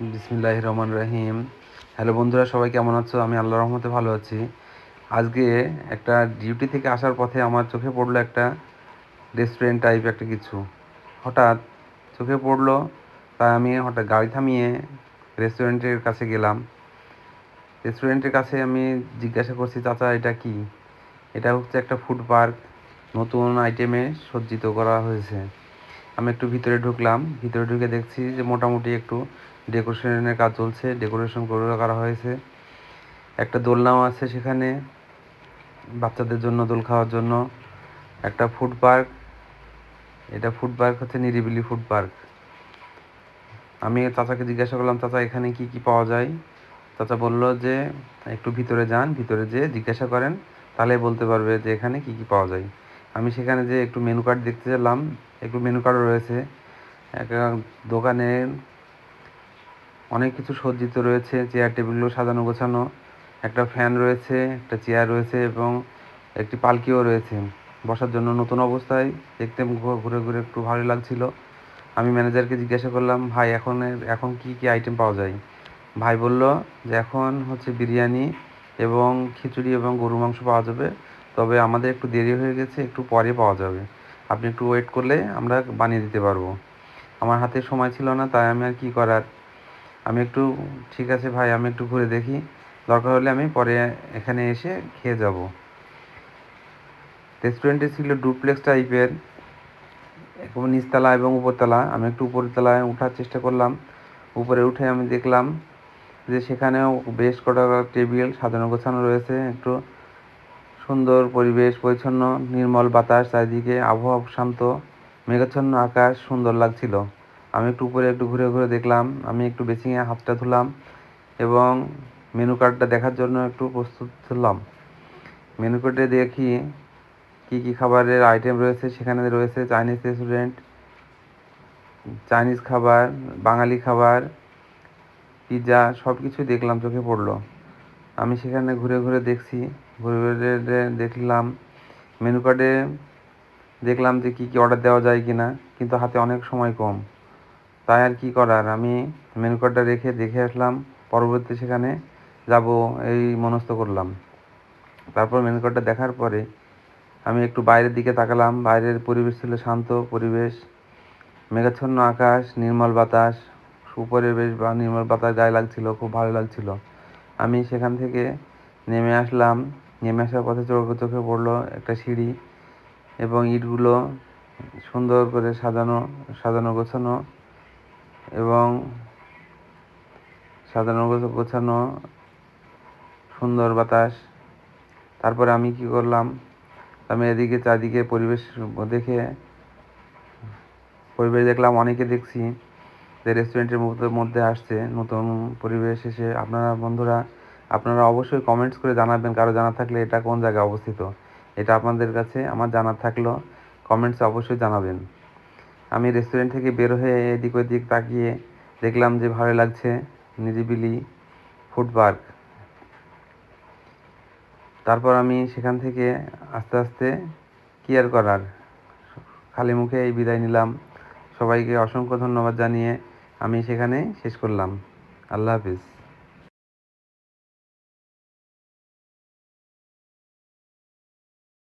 বিসমিল্লাহ রহমান রহিম হ্যালো বন্ধুরা, সবাই কেমন আছো? আমি আল্লাহ রহমতে ভালো আছি। আজকে একটা ডিউটি থেকে আসার পথে আমার চোখে পড়ল একটা রেস্টুরেন্ট টাইপ একটা কিছু। হঠাৎ চোখে পড়ল, তাই আমি হঠাৎ গাড়ি থামিয়ে রেস্টুরেন্টের কাছে গেলাম। রেস্টুরেন্টের কাছে আমি জিজ্ঞাসা করছি, চাচা, এটা কি? এটা হচ্ছে একটা ফুড পার্ক। নতুন আইটেমে সজ্জিত করা হয়েছে। আমি একটু ভিতরে ঢুকলাম। ভিতরে ঢুকে দেখছি যে মোটামুটি একটু ডেকোরেশনের কাজ চলছে, ডেকোরেশন করে করা হয়েছে। একটা দোলনাও আছে সেখানে, বাচ্চাদের জন্য দোল খাওয়ার জন্য। একটা ফুড পার্ক, এটা ফুড পার্ক হচ্ছে নিরিবিলি ফুড পার্ক। আমি চাচাকে জিজ্ঞাসা করলাম, চাচা, এখানে কি কি পাওয়া যায়? চাচা বলল যে, একটু ভিতরে যান, ভিতরে যেয়ে জিজ্ঞাসা করেন, তাহলে বলতে পারবে যে এখানে কি কি পাওয়া যায়। আমি সেখানে যে একটু মেনু কার্ড দেখতে গেলাম একটু মেনু কার্ডও রয়েছে। একটা দোকানে অনেক কিছু সজ্জিত রয়েছে চেয়ার টেবিলগুলো সাজানো গোছানো, একটা ফ্যান রয়েছে, একটা চেয়ার রয়েছে এবং একটি পালকিও রয়েছে। বসার জন্য নতুন অবস্থায় দেখতে ঘুরে ঘুরে একটু ভালো লাগছিল। আমি ম্যানেজারকে জিজ্ঞাসা করলাম, ভাই, এখন এখন কি কি আইটেম পাওয়া যায়? ভাই বলল, যে এখন হচ্ছে বিরিয়ানি এবং খিচুড়ি এবং গরু মাংস পাওয়া যাবে, তবে আমাদের একটু দেরি হয়ে গেছে, একটু পরে পাওয়া যাবে। আপনি একটু ওয়েট করলে আমরা বানিয়ে দিতে পারব। আমার হাতে সময় ছিল না, তাই আমি আর কী করার? আমি একটু, ঠিক আছে ভাই, আমি একটু ঘুরে দেখি। দরকার হলে আমি পরে এখানে এসে খেয়ে যাব। রেস্টুরেন্টে ছিল ডুপ্লেক্স টাইপের এবং নিচতলা এবং উপরতলা। আমি একটু উপরতলায় ওঠার চেষ্টা করলাম। উপরে উঠে আমি দেখলাম যে সেখানেও বেশ কটা টেবিল, সাজানো গোছানো রয়েছে। একটু সুন্দর পরিবেশ, পরিচ্ছন্ন, নির্মল বাতাস, চারিদিকে আবহাওয়া শান্ত মেঘাচ্ছন্ন আকাশ, সুন্দর লাগছিল। আমি একটু উপরে একটু ঘুরে ঘুরে দেখলাম, আমি একটু বেসিংয়ে হাতটা ধুলাম এবং মেনু কার্ডটা দেখার জন্য একটু প্রস্তুত হলাম। মেনু কার্ডে দেখি কি কি খাবারের আইটেম রয়েছে, সেখানে রয়েছে চাইনিজ রেস্টুরেন্ট চাইনিজ খাবার, বাঙালি খাবার পিৎজা সব কিছুই দেখলাম, চোখে পড়ল। আমি সেখানে ঘুরে ঘুরে দেখছি, ঘুরে ঘুরে দেখলাম মেনু কার্ডে দেখলাম যে কী কী অর্ডার দেওয়া যায় কি না কিন্তু হাতে অনেক সময় কম। তাই আর কি করার? আমি মেনু কার্ডটা রেখে, দেখে আসলাম, পরবর্তী সেখানে যাব এই মনস্থ করলাম। তারপর মেনু কার্ডটা দেখার পরে আমি একটু বাইরের দিকে তাকালাম। বাইরের পরিবেশ ছিল শান্ত পরিবেশ, মেঘাচ্ছন্ন আকাশ, নির্মল বাতাস, সুপরিবেশ বা নির্মল বাতাস গায়ে লাগছিল, খুব ভালো লাগছিল। আমি সেখান থেকে নেমে আসলাম। নেমে আসার পথে চোখে চোখে পড়ল একটা সিঁড়ি এবং ইটগুলো সুন্দর করে সাজানো সাজানো গোছানো এবং সাজানো গোছানো, সুন্দর বাতাস। তারপরে আমি কি করলাম? আমি এদিকে চারদিকে পরিবেশ দেখে, পরিবেশ দেখলাম, অনেকে দেখছি যে রেস্টুরেন্টের মধ্যে আসছে, নতুন পরিবেশ এসে। আপনারা বন্ধুরা, আপনারা অবশ্যই কমেন্টস করে জানাবেন, কারও জানা থাকলে এটা কোন জায়গায় অবস্থিত। এটা আপনাদের কাছে, আমার জানার থাকল কমেন্টসে অবশ্যই জানাবেন। আমি রেস্টুরেন্ট থেকে বের হয়ে এদিক ওদিক তাকিয়ে দেখলাম যে ভালো লাগছে, নিরিবিলি ফুড পার্ক তারপর আমি সেখান থেকে আস্তে আস্তে কেয়ার করার, খালি মুখে এই বিদায় নিলাম। সবাইকে অসংখ্য ধন্যবাদ জানিয়ে আমি সেখানে শেষ করলাম। আল্লাহ হাফিজ।